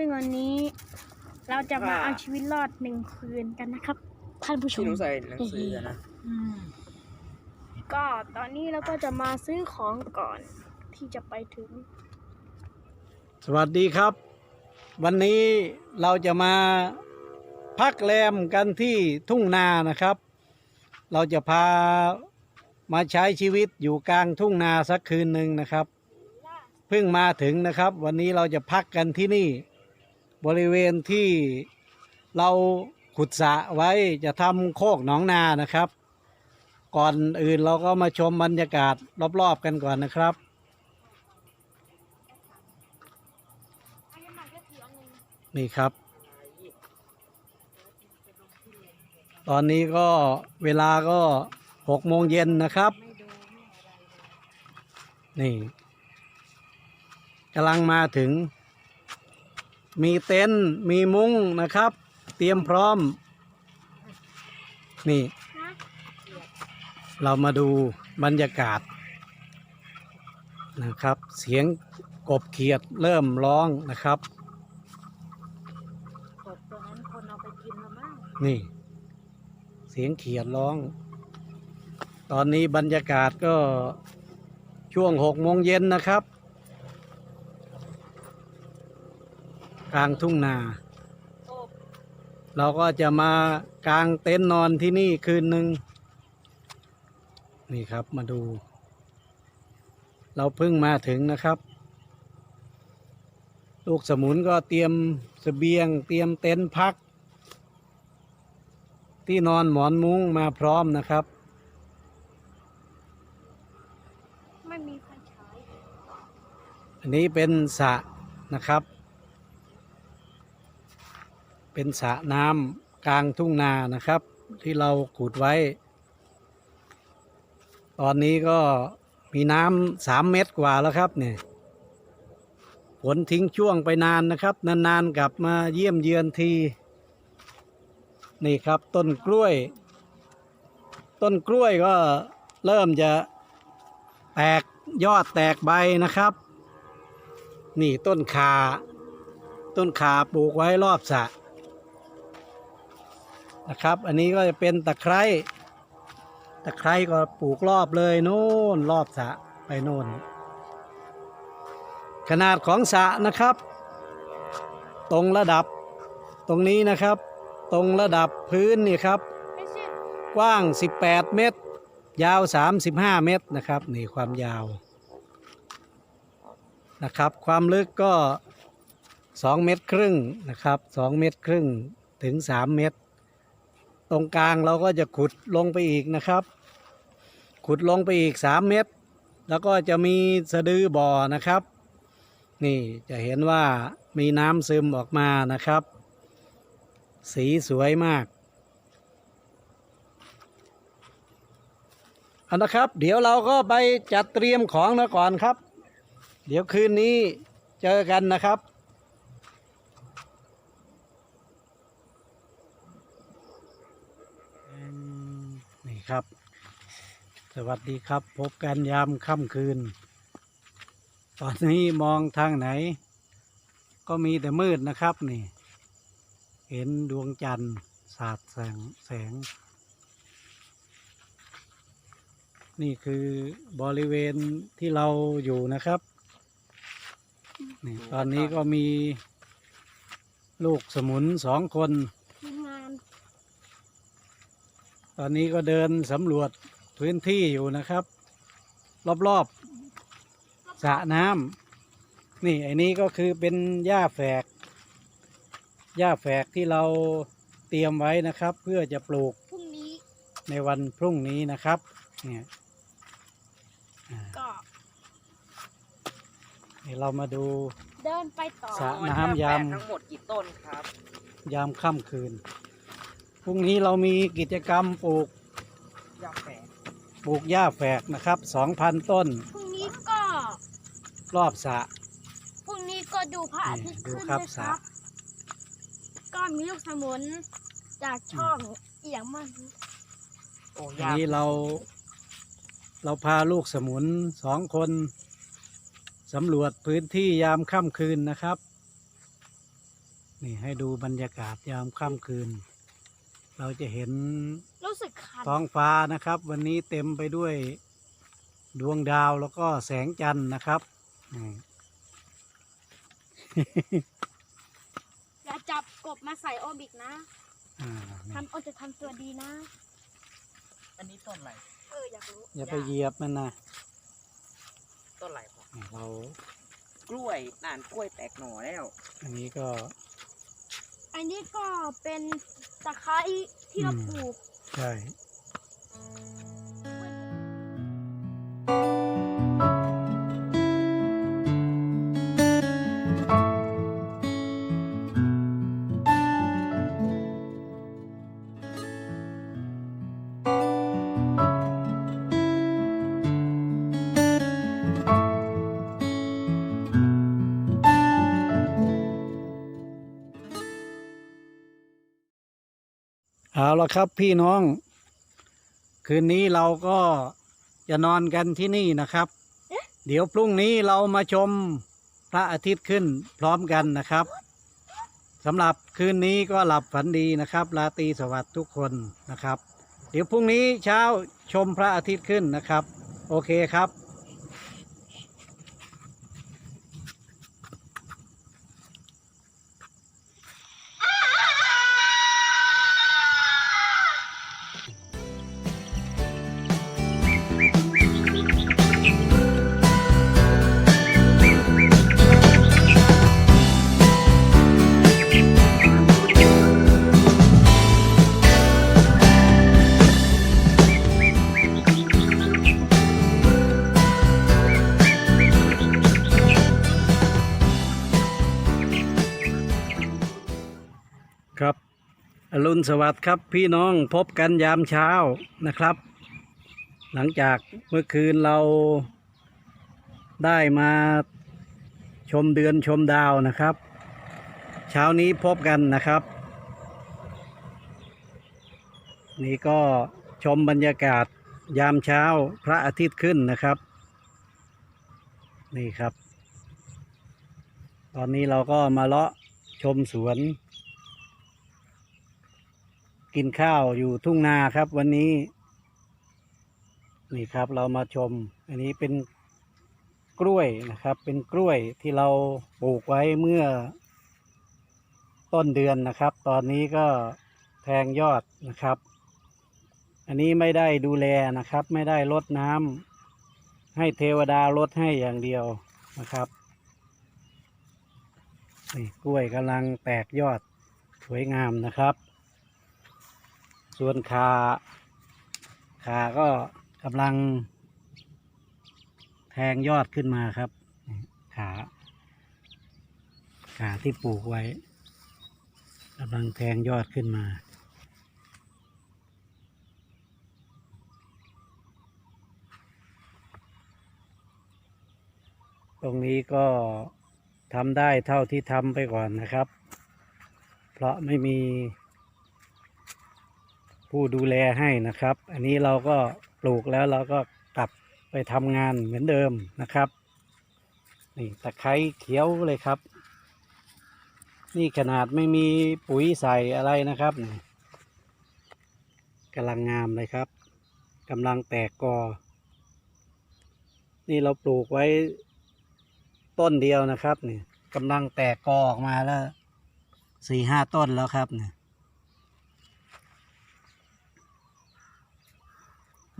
ซึ่งวันนี้เราจะมาว่า เอาชีวิตรอดหนึ่งคืนกันนะครับ ท่านผู้ชที่ม หนูใส่หนังสืออะนะก็ตอนนี้เราก็จะมาซื้อของก่อนที่จะไปถึง สวัสดีครับ วันนี้เราจะมาพักแรมกันที่ทุ่งนานะครับ เราจะพามาใช้ชีวิตอยู่กลางทุ่งนาสักคืนหนึ่งนะครับเพิ่งมาถึงนะครับ วันนี้เราจะพักกันที่นี่ บริเวณที่เราขุดสระไว้จะทำโคกหนองนานะครับ ก่อนอื่นเราก็มาชมบรรยากาศรอบๆกันก่อนนะครับ นี่ครับ ตอนนี้ก็เวลาก็หกโมงเย็นนะครับ นี่กำลังมาถึง มีเต็นท์มีมุ้งนะครับ เตรียมพร้อม นี่ เรามาดูบรรยากาศนะครับ เสียงกบเขียดเริ่มร้องนะครับกบตัวนั้นคนเอาไปกินแล้วมั้งนี่ เสียงเขียดร้อง ตอนนี้บรรยากาศก็ช่วงหกโมงเย็นนะครับ กลางทุ่งนา เราก็จะมากางเต็นท์นอนที่นี่คืนหนึ่งนี่ครับมาดู เราเพิ่งมาถึงนะครับ ลูกสมุนก็เตรียมเสบียง เตรียมเต็นท์พัก ที่นอนหมอนมุ้งมาพร้อมนะครับ ไม่มีไฟฉายอันนี้เป็นสระนะครับ เป็นสระน้ำกลางทุ่งนานะครับ ที่เราขุดไว้ ตอนนี้ก็มีน้ำสามเมตรกว่าแล้วครับเนี่ยฝนทิ้งช่วงไปนานนะครับ นานๆกลับมาเยี่ยมเยือนที นี่ครับต้นกล้วย ต้นกล้วยก็เริ่มจะแตกยอดแตกใบนะครับ นี่ต้นขา ต้นขาปลูกไว้รอบสระ นะครับ อันนี้ก็จะเป็นตะไคร้ตะไคร้ก็ปลูกรอบเลยโน่นรอบสะไปโน่น ขนาดของสะนะครับ ตรงระดับตรงนี้นะครับ ตรงระดับพื้นนี่ครับ กว้าง 18 เมตร ยาว 35 เมตรนะครับนี่ความยาวนะครับความลึกก็ 2 เมตรครึ่งนะครับ 2 เมตรครึ่งถึง 3 เมตร ตรงกลางเราก็จะขุดลงไปอีกนะครับ ขุดลงไปอีก 3 เมตร แล้วก็จะมีสะดือบ่อนะครับ นี่จะเห็นว่ามีน้ำซึมออกมานะครับ สีสวยมากเอานะครับ เดี๋ยวเราก็ไปจัดเตรียมของนะก่อนครับ เดี๋ยวคืนนี้เจอกันนะครับ ครับ สวัสดีครับ พบกันยามค่ำคืน ตอนนี้มองทางไหน ก็มีแต่มืดนะครับนี่ เห็นดวงจันทร์สาดแสงแสง นี่คือบริเวณที่เราอยู่นะครับนี่ตอนนี้ก็มีลูกสมุนสองคน ทีมงาน ตอนนี้ก็เดินสำรวจพื้นที่อยู่นะครับ รอบๆสระน้ำนี่ไอ้นี้ก็คือเป็นหญ้าแฝกหญ้าแฝกที่เราเตรียมไว้นะครับ เพื่อจะปลูกพรุ่งนี้ในวันพรุ่งนี้นะครับเนี่ยอ่าก็เดี๋ยวเรามาดู เดินไปต่อสระน้ำยำแปดทั้งหมดกี่ต้นครับ ยามค่ำคืนพ รุ่งนี้เรามีกิจกรรมปลูกยาแฝกปลูกหญ้าแฝกนะครับสองพันต้นพรุ่งนี้ก็รอบสระ พรุ่งนี้ก็ดูพระอาทิตย์นี่ดูขึ้นครับด้วยสคระ รับ ก็มีลูกสมุนจากช่องเอียงมัน โอ้อันยานี้เรา เราพาลูกสมุนสองคนสำรวจพื้นที่ยามค่ำคืนนะครับ นี่ให้ดูบรรยากาศยามค่ำคืน เราจะเห็นรู้สึกคันท้องฟ้านะครับ วันนี้เต็มไปด้วยดวงดาวแล้วก็แสงจันทร์นะครับนี่อย่าจับกบมาใส่โอบิกนะอ่านี่ทำโอจะทำตัวดีนะ อันนี้ต้นอะไรเอออยากรู้อย่าไปเหยียบมันนะต้นอะไรพ่อนี่เรากล้วยน่านกล้วยแตกหน่อแล้ว อันนี้ก็ อันนี้ก็เป็น ตะไคร้ที่เราอืมปลูก ใช่ เอาละครับพี่น้อง คืนนี้เราก็จะนอนกันที่นี่นะครับ เดี๋ยวพรุ่งนี้เรามาชมพระอาทิตย์ขึ้นพร้อมกันนะครับสำหรับคืนนี้ก็หลับฝันดีนะครับราตรีสวัสดิ์ทุกคนนะครับ เดี๋ยวพรุ่งนี้เช้าชมพระอาทิตย์ขึ้นนะครับ โอเคครับ รุณสวัสดิ์ครับพี่น้องพบกันยามเช้านะครับ หลังจากเมื่อคืนเราได้มาชมเดือนชมดาวนะครับ เช้านี้พบกันนะครับ นี่ก็ชมบรรยากาศยามเช้าพระอาทิตย์ขึ้นนะครับ นี่ครับ ตอนนี้เราก็มาเลาะชมสวน กินข้าวอยู่ทุ่งนาครับ วันนี้ นี่ครับเรามาชม อันนี้เป็นกล้วยนะครับ เป็นกล้วยที่เราปลูกไว้เมื่อ ต้นเดือนนะครับ ตอนนี้ก็แทงยอดนะครับ อันนี้ไม่ได้ดูแลนะครับ ไม่ได้ลดน้ำให้เทวดาลดให้อย่างเดียวนะครับนี่กล้วยกำลังแตกยอดสวยงามนะครับ ส่วนขาขาก็กำลัง แทงยอดขึ้นมาครับ ขาขาที่ปลูกไว้กำลังแทงยอดขึ้นมา ตรงนี้ก็ทำได้เท่าที่ทำไปก่อนนะครับ เพราะไม่มี ผู้ดูแลให้นะครับ อันนี้เราก็ปลูกแล้วเราก็กลับไปทำงานเหมือนเดิมนะครับนี่ตะไคร้เขียวเลยครับ นี่ขนาดไม่มีปุ๋ยใส่อะไรนะครับกำลังงามเลยครับกำลังแตกกอ นี่เราปลูกไว้ต้นเดียวนะครับนี่กำลังแตกกอออกมาแล้วสี่ห้าต้นแล้วครับเนี่ย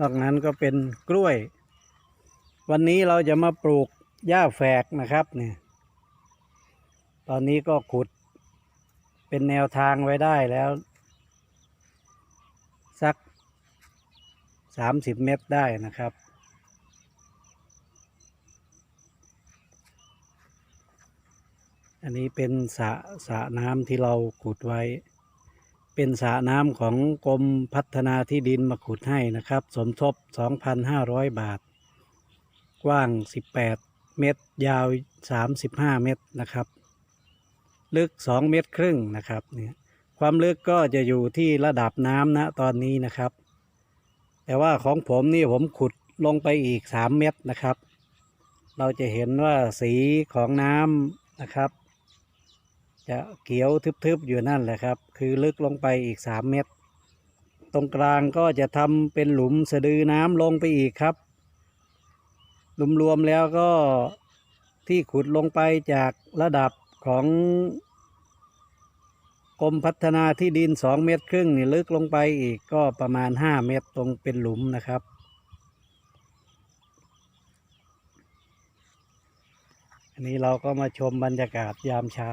นอกนั้นก็เป็นกล้วย วันนี้เราจะมาปลูกหญ้าแฝกนะครับเนี่ยตอนนี้ก็ขุดเป็นแนวทางไว้ได้แล้ว สักสามสิบเมตรได้นะครับ อันนี้เป็นสระสระน้ำที่เราขุดไว้ เป็นสระน้ำของกรมพัฒนาที่ดินมาขุดให้นะครับ สมทบ 2,500 บาท กว้าง 18 เมตร ยาว 35 เมตรนะครับ ลึก 2 เมตรครึ่งนะครับเนี่ยความลึกก็จะอยู่ที่ระดับน้ำนะตอนนี้นะครับ แต่ว่าของผมนี่ผมขุดลงไปอีก 3 เมตรนะครับ เราจะเห็นว่าสีของน้ำนะครับ จะเขียวทึบๆอยู่นั่นแหละครับ คือลึกลงไปอีกสามเมตร ตรงกลางก็จะทำเป็นหลุมสะดือน้ำลงไปอีกครับรวมๆแล้วก็ที่ขุดลงไปจากระดับของกรมพัฒนาที่ดินสองเมตรครึ่งนี่ลึกลงไปอีกก็ประมาณห้าเมตรตรงเป็นหลุมนะครับ อันนี้เราก็มาชมบรรยากาศยามเช้า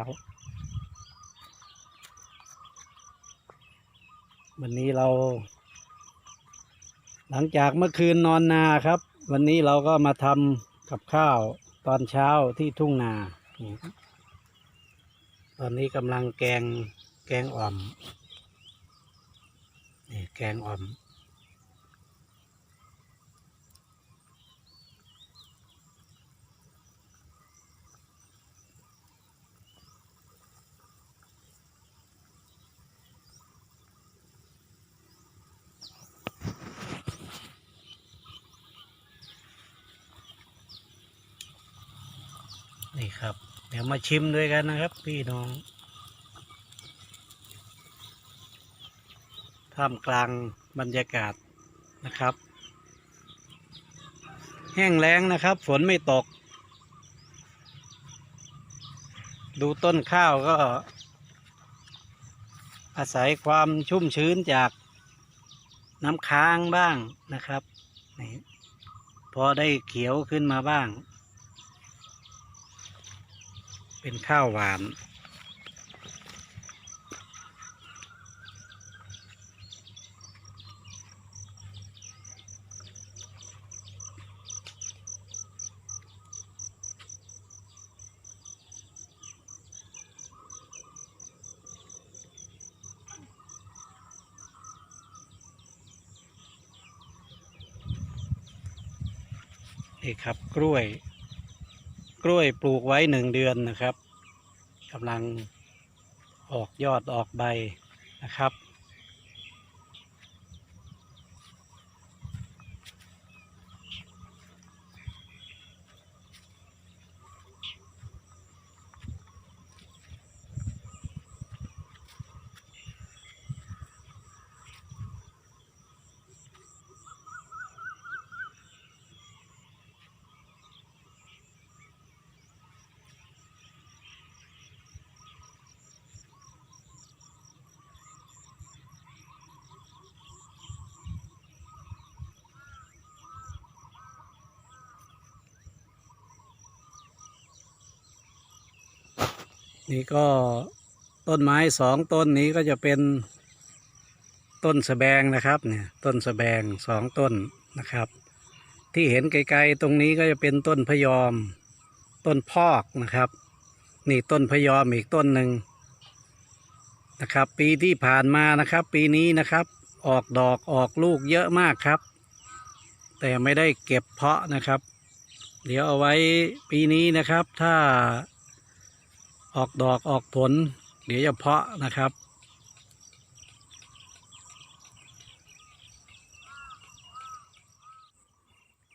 วันนี้เรา หลังจากเมื่อคืนนอนนาครับ วันนี้เราก็มาทำกับข้าวตอนเช้าที่ทุ่งนา ตอนนี้กำลังแกงแกงอ่อมนี่แกงอ่อม นี่ครับ เดี๋ยวมาชิมด้วยกันนะครับ พี่น้องท่ามกลางบรรยากาศนะครับ แห้งแล้งนะครับ ฝนไม่ตก ดูต้นข้าวก็ อาศัยความชุ่มชื้นจากน้ำค้างบ้างนะครับนี่พอได้เขียวขึ้นมาบ้าง เป็นข้าวหวาน นี่ครับกล้วย กล้วยปลูกไว้หนึ่งเดือนนะครับกำลังออกยอดออกใบนะครับ นี่ก็ต้นไม้สองต้นนี้ก็จะเป็นต้นสะแบงนะครับเนี่ยต้นสะแบงสองต้นนะครับ ที่เห็นไกลๆตรงนี้ก็จะเป็นต้นพยอม ต้นพอกนะครับ นี่ต้นพยอมอีกต้นหนึ่งนะครับ ปีที่ผ่านมานะครับ ปีนี้นะครับออกดอกออกลูกเยอะมากครับ แต่ไม่ได้เก็บเพาะนะครับ เดี๋ยวเอาไว้ปีนี้นะครับถ้า ออกดอกออกผลเดี๋ยวจะเพาะนะครับ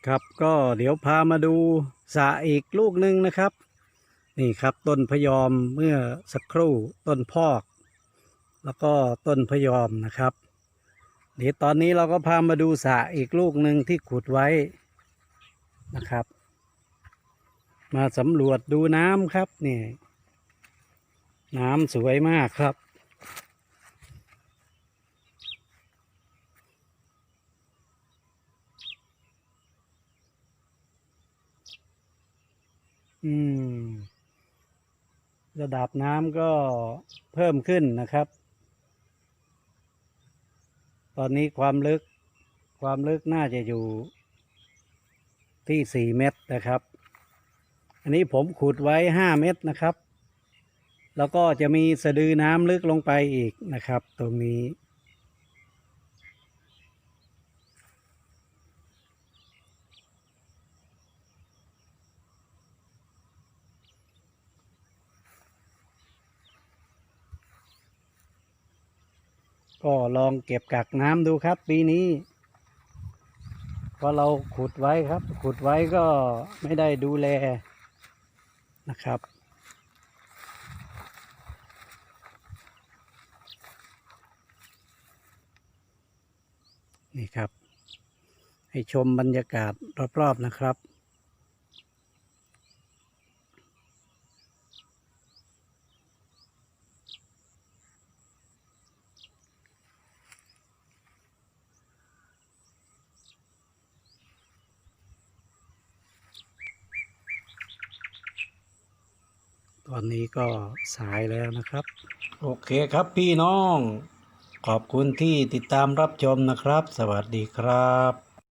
ครับก็เดี๋ยวพามาดูสระอีกลูกหนึ่งนะครับ นี่ครับต้นพยอมเมื่อสักครู่ต้นพอก แล้วก็ต้นพยอมนะครับ เดี๋ยวตอนนี้เราก็พามาดูสระอีกลูกหนึ่งที่ขุดไว้นะครับ มาสำรวจดูน้ำครับนี่ น้ำสวยมากครับ อืม ระดับน้ำก็เพิ่มขึ้นนะครับ ตอนนี้ความลึก ความลึกน่าจะอยู่ที่สี่เมตรนะครับ อันนี้ผมขุดไว้ห้าเมตรนะครับ แล้วก็จะมีสะดือน้ำลึกลงไปอีกนะครับ ตรงนี้ ก็ลองเก็บกักน้ำดูครับ ปีนี้เพราะเราขุดไว้ครับ ขุดไว้ก็ไม่ได้ดูแลนะครับ นี่ครับ ให้ชมบรรยากาศรอบๆนะครับ ตอนนี้ก็สายแล้วนะครับ โอเคครับพี่น้อง ขอบคุณที่ติดตามรับชมนะครับ สวัสดีครับ